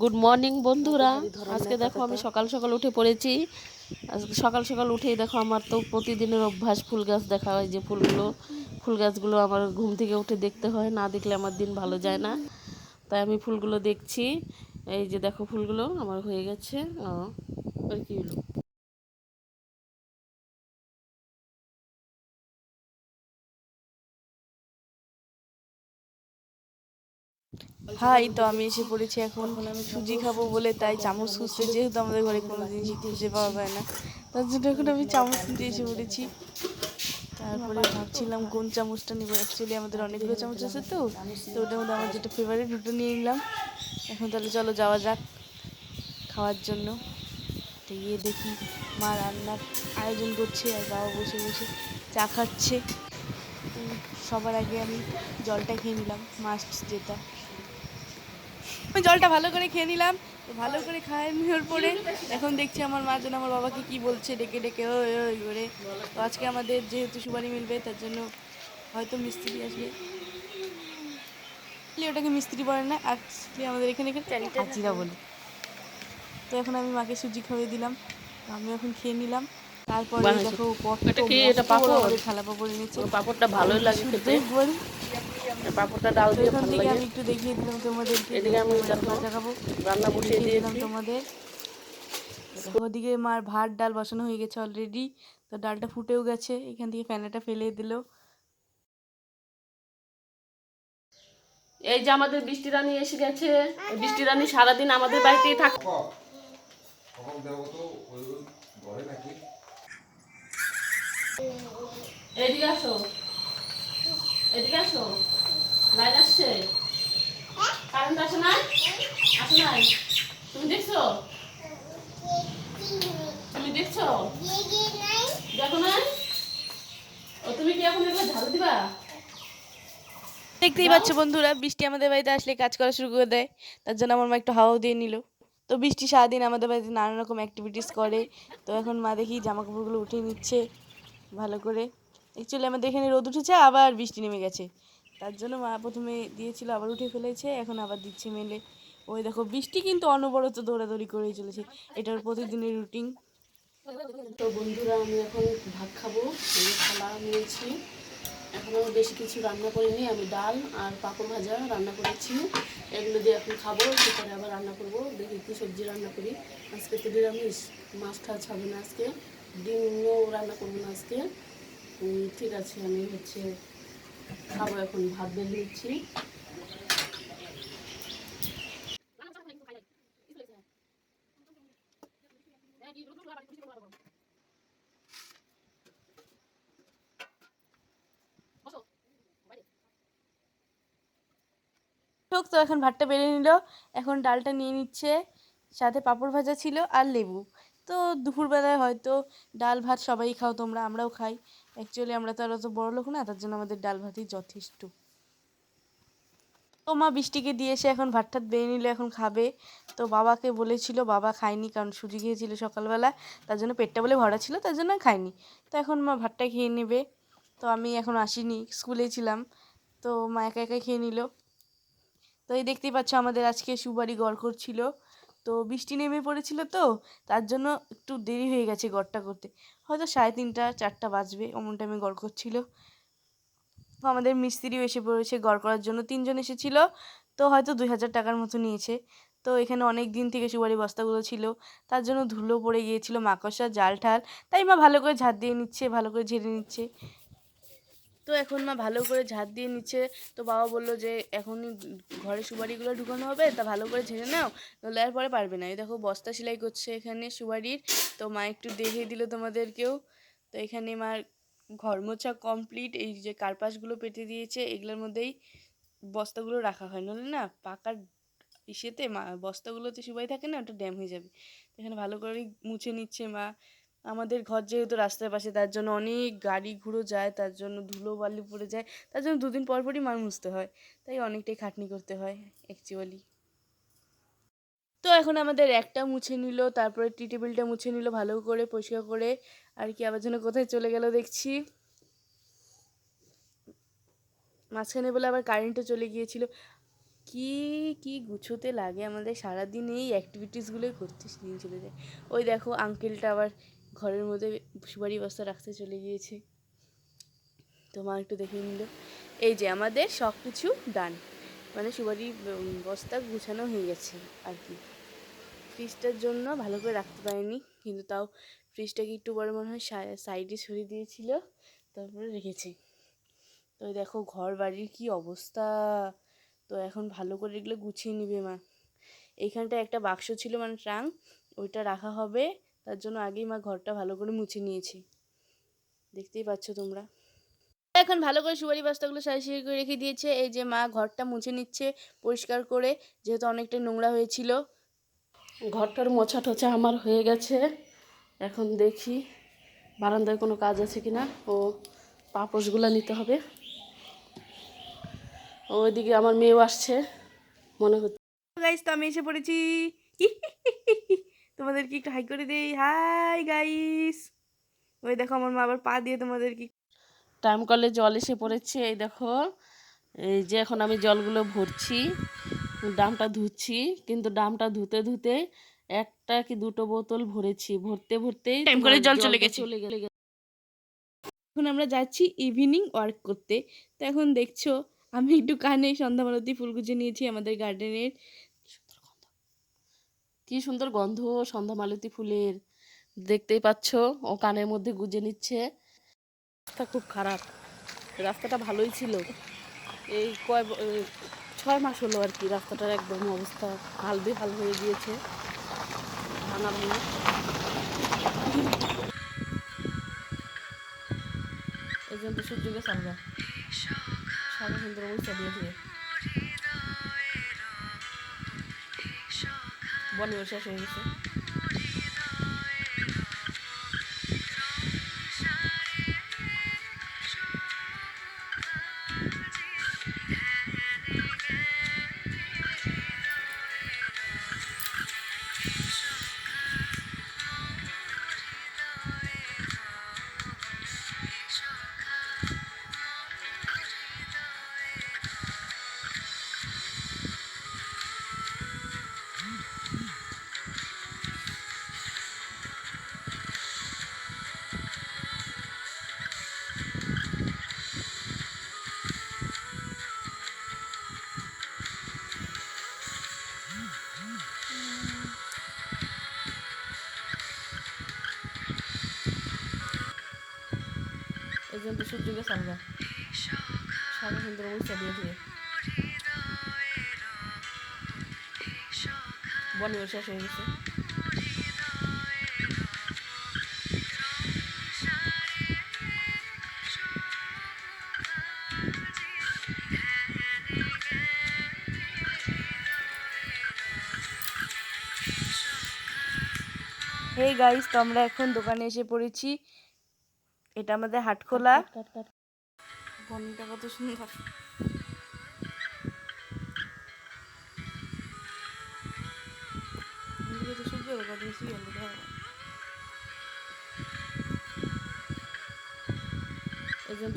Good morning বন্ধুরা। আজকে দেখো আমি সকাল সকাল উঠে পড়েছি। আজকে সকাল সকাল উঠেই দেখো আমার তো প্রতিদিনের অভ্যাস ফুল গাছ দেখা হয় যে ফুলগুলো ফুল গাছগুলো আমার ঘুম থেকে উঠে দেখতে হয় না দেখলে আমার দিন ভালো যায় না। তাই আমি ফুলগুলো দেখছি। এই যে দেখো ফুলগুলো আমার হয়ে গেছে। ও আর কি হলো? হাই তো আমি এসে পড়েছি এখন আমি সুজি খাব বলে তাই চামচ খুঁজতে, যেহেতু আমাদের ঘরে কোনো জিনিস খুঁজে পাওয়া যায় না। তার জন্য এখন আমি চামচ নিতে এসে পড়েছি তারপরে ভাবছিলাম, কোন চামচটা নিবো? অ্যাকচুয়ালি আমাদের অনেকগুলো চামচ আছে তো তো ওটার মধ্যে আমার যেটা ফেভারিট ওটা নিয়ে নিলাম। এখন তাহলে চলো যাওয়া যাক খাওয়ার জন্য। তো গিয়ে দেখি, মা রান্নার আয়োজন করছে আর বাবা বসে বসে চা খাচ্ছে। সবার আগে আমি জলটা খেয়ে নিলাম মাস্ট যেটা। জলটা ভালো করে খেয়ে নিলাম। তো ভালো করে খায় নেওয়ার পরে এখন দেখছি আমার মা যেন আমার বাবাকে কি বলছে ডেকে ডেকে ওই ওই করে। তো আজকে আমাদের যেহেতু সুবারি মিলবে তার জন্য হয়তো মিস্ত্রি আসবে। ওটাকে মিস্ত্রি বলে না অ্যাকচুয়ালি আমাদের এখানে হাজিরা বলে। তো এখন আমি মাকে সুজি খাইয়ে দিলাম আমি এখন খেয়ে নিলাম। তারপরে দেখো কত এটা কি? এটা বড় পাঁপড়? পাপড় এনেছে। পাপড়টা ভালোই লাগে খেতে। পাঁপড়টা ডাল দিয়ে এখান ভালো থেকে লাগে। আমি একটু দেখিয়ে দিলাম তোমাদেরকে এদিকে আমি দেখো ভাজা খাব রান্না বসিয়ে দিয়েছি। তোমাদের। ওদিকে মার ভাত ডাল বসানো হয়ে গেছে অলরেডি তো ডালটা ফুটেও গেছে এখান থেকে ফ্যানাটা ফেলে দিল। এই যে আমাদের বৃষ্টি রানী এসে গেছে। বৃষ্টি রানী সারাদিন আমাদের বাড়িতেই থাক এদিকে আসো। এদিকে আসো। লাইন আসছে। কারেন্ট আসে আসে তুমি দেখছ? তুমি দেখছ? দেখো ও, তুমি কি এখন এগুলো ঝাড়ু দিবা? দেখতেই পাচ্ছ বন্ধুরা, বৃষ্টি আমাদের বাড়িতে আসলে কাজ করা শুরু করে দেয়। তার জন্য আমার মা একটু হাওয়াও দিয়ে নিল। তো বৃষ্টি সারাদিন আমাদের বাড়িতে নানান রকম অ্যাক্টিভিটিস করে। তো এখন মা দেখি জামা কাপড়গুলো উঠিয়ে নিচ্ছে ভালো করে। অ্যাকচুয়ালি আমাদের এখানে রোদ উঠেছে, আবার বৃষ্টি নেমে গেছে। তার জন্য মা প্রথমে দিয়েছিল, আবার উঠে ফেলেছে, এখন আবার দিচ্ছে মেলে। ওই দেখো, বৃষ্টি কিন্তু অনবরত দৌড়াদৌড়ি করেই চলেছে। এটার প্রতিদিনের রুটিন তো বন্ধুরা, আমি এখন ভাত খাব থালা নিয়েছি। এখন আমি বেশি কিছু রান্না করিনি, আমি ডাল আর পাঁপড় ভাজা রান্না করেছি। এগুলো দিয়ে এখন খাব, সেখানে আবার রান্না করব। দেখি কি সবজি রান্না করি। আজকে তো নিরামিষ, মাছ টাছ হবে না আজকে। ডিমও রান্না করব না আজকে। ঠিক আছে, আমি হচ্ছে খাব এখন, ভাত হোক, তো এখন ভাতটা বেড়ে নিল। এখন ডালটা নিয়ে নিচ্ছে, সাথে পাঁপড় ভাজা ছিল আর লেবু। তো দুপুরবেলায় হয়তো ডাল ভাত সবাই খাও, তোমরা আমরাও খাই। অ্যাকচুয়ালি আমরা তো আর অত বড় লোক না, তার জন্য আমাদের ডাল ভাতই যথেষ্ট। তো মা বৃষ্টিকে দিয়ে এসে এখন ভাত টাত বেড়ে নিল, এখন খাবে। তো বাবাকে বলেছিল, বাবা খায়নি কারণ সুজি খেয়েছিল সকালবেলা, তার জন্য পেটটা বলে ভরা ছিল, তার জন্য খায়নি। তো এখন মা ভাতটা খেয়ে নেবে। তো আমি এখন আসিনি, স্কুলে ছিলাম। তো মা একা একা খেয়ে নিল। তো এই দেখতেই পাচ্ছ আমাদের আজকে সুবারি গড় করছিল তো বৃষ্টি নেমে পড়েছিল তো, তার জন্য একটু দেরি হয়ে গেছে গড়টা করতে। হয়তো সাড়ে তিনটা, চারটা বাজবে অমন টাইমে গড় করছিল। তো আমাদের মিস্ত্রিও এসে পড়েছে গড় করার জন্য। তিনজন এসেছিল, তো হয়তো দুই হাজার টাকার মতো নিয়েছে। তো এখানে অনেক দিন থেকে সুপারি বস্তাগুলো ছিল, তার জন্য ধুলো পড়ে গিয়েছিল, মাকড়সা, জাল ঠাল। তাই মা ভালো করে ঝাড় দিয়ে নিচ্ছে, ভালো করে ঝেড়ে নিচ্ছে। তো এখন মা ভালো করে ঝাড় দিয়ে নিচ্ছে। তো বাবা বলল যে, এখনই ঘরে সুপারিগুলো ঢুকানো হবে, তা ভালো করে ঝেড়ে নাও, নইলে আর পরে পারবে না। এই দেখো বস্তা সেলাই করছে এখানে সুপারির। তো মা একটু দেখিয়ে দিল তোমাদেরকেও। তো এখানে মার ঘর মোছা কমপ্লিট এই যে কার্পাসগুলো পেতে দিয়েছে, এগুলোর মধ্যেই বস্তাগুলো রাখা হয়। নাহলে না পাকার ইসেতে মা বস্তাগুলোতে সুবাই থাকে না, ওটা ড্যাম হয়ে যাবে। এখানে ভালো করে মুছে নিচ্ছে মা। আমাদের ঘর যেহেতু রাস্তার পাশে, তার জন্য অনেক গাড়ি ঘুরো যায়, তার জন্য ধুলো বালি পড়ে যায়, তার জন্য দুদিন পর পরই মার মুছতে হয়। তাই অনেকটাই খাটনি করতে হয় অ্যাকচুয়ালি তো এখন আমাদের একটা মুছে নিল, তারপরে টি টেবিলটা মুছে নিল, ভালো করে, পরিষ্কার করে, আর কি আবার যেন কোথায় চলে গেল দেখছি। মাঝখানে বলে আবার কারেন্টও চলে গিয়েছিল। কি কি গুছোতে লাগে আমাদের? সারাদিন এই অ্যাক্টিভিটিসগুলোই করতে দিন চলে যায়। ওই দেখো আঙ্কেলটা আবার ঘরের মধ্যে সুপারি বস্তা রাখতে চলে গিয়েছে। তো মা একটু দেখে নিল। এই যে আমাদের সব কিছু ডান মানে সুপারি বস্তা গুছানো হয়ে গেছে আর কি। ফ্রিজটার জন্য ভালো করে রাখতে পারিনি, কিন্তু তাও ফ্রিজটাকে একটু বড় মনে হয় সাইডে সরিয়ে দিয়েছিল, তারপরে রেখেছি। তো দেখো ঘর বাড়ির কী অবস্থা। তো এখন ভালো করে এগুলো গুছিয়ে নিবে মা। এইখানটা একটা বাক্স ছিল মানে ট্রাঙ্ক ওইটা রাখা হবে তার জন্য আগেই মা ঘরটা ভালো করে মুছে নিয়েছি। দেখতেই পাচ্ছ তোমরা। এখন ভালো করে সুপারি বস্তাগুলো সাজিয়ে করে রেখে দিয়েছে। এই যে মা ঘরটা মুছে নিচ্ছে পরিষ্কার করে, যেহেতু অনেকটা নোংরা হয়েছিল। ঘরটার মোছা টোছা আমার হয়ে গেছে। এখন দেখি বারান্দায় কোনো কাজ আছে কি না ও পাপোশগুলো নিতে হবে। ওইদিকে আমার মেয়েও আসছে। মনে হচ্ছে তো আমি এসে পড়েছি। তোমাদেরকে একটু হাই করে দেই। হাই গাইস ওই দেখো আমার মা আবার পা দিয়ে তোমাদেরকে টাইম কলে জল এসে পড়েছে এই দেখো। এই যে এখন আমি জলগুলো ভরছি ডামটা ধুচ্ছি কিন্তু ডামটা ধুতে ধুতে একটা কি দুটো বোতল ভরেছি। ভরতে ভরতেই Time তোমার কলে জল চলে গেছে। চলে গেলে এখন আমরা যাচ্ছি ইভিনিং ওয়ার্ক করতে। তো এখন দেখছ আমি একটু কানে সন্ধ্যামালতি ফুল গুজে নিয়েছি আমাদের গার্ডেনের কি সুন্দর গন্ধ, সন্ধ্যা মালতী ফুলের। দেখতেই পাচ্ছ, ও কানের মধ্যে গুজে নিচ্ছে। রাস্তা খুব খারাপ। রাস্তাটা ভালোই ছিল। এই কয় ছয় মাস হলো আর কি রাস্তাটার একদম অবস্থা হাল বেহাল হয়ে গিয়েছে। ভাঙা ভাঙা। এই জন্য সূর্যকে সামনা সারা সুন্দর অবস্থা দিয়ে বনিও শেষ হয়ে গেছে। এই জন্য তো সূর্যকে সামনা সারা সুন্দর অবস্থা দিয়ে দিয়ে শেষ হয়ে গেছে। হে গাইস তো আমরা এখন দোকানে এসে পড়েছি। এটা আমাদের হাটখোলা বনটা কত সুন্দর। এই জন্য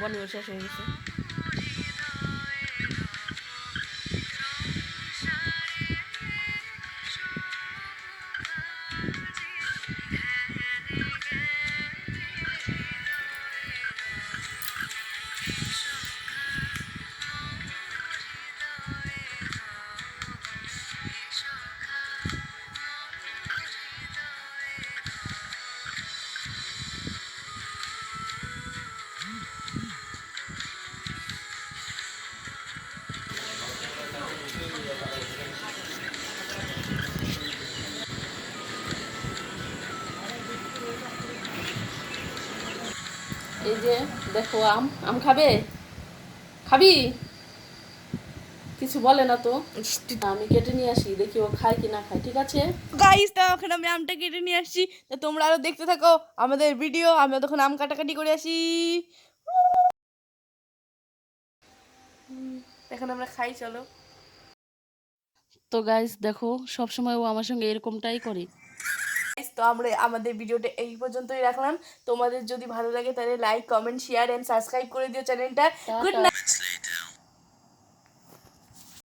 বনিও শেষ হয়ে গেছে। এই যে দেখো আম আম খাবে? খাবি? কিছু বলে না তো। আমি কেটে নিয়ে আসি দেখি ও খায় কি না খায় ঠিক আছে? গাইস তো এখন আমি আমটা কেটে নিয়ে আসছি তো তোমরা আরও দেখতে থাকো আমাদের ভিডিও আমি তখন আম কাটাকাটি করে আসি। এখন আমরা খাই চলো। তো গাইস দেখো সব সময় ও আমার সঙ্গে এরকমটাই করে। তো আমরা আমাদের ভিডিওটা এই পর্যন্তই রাখলাম। তোমাদের যদি ভালো লাগে তাহলে like comment share and subscribe করে দিও চ্যানেলটা। Good night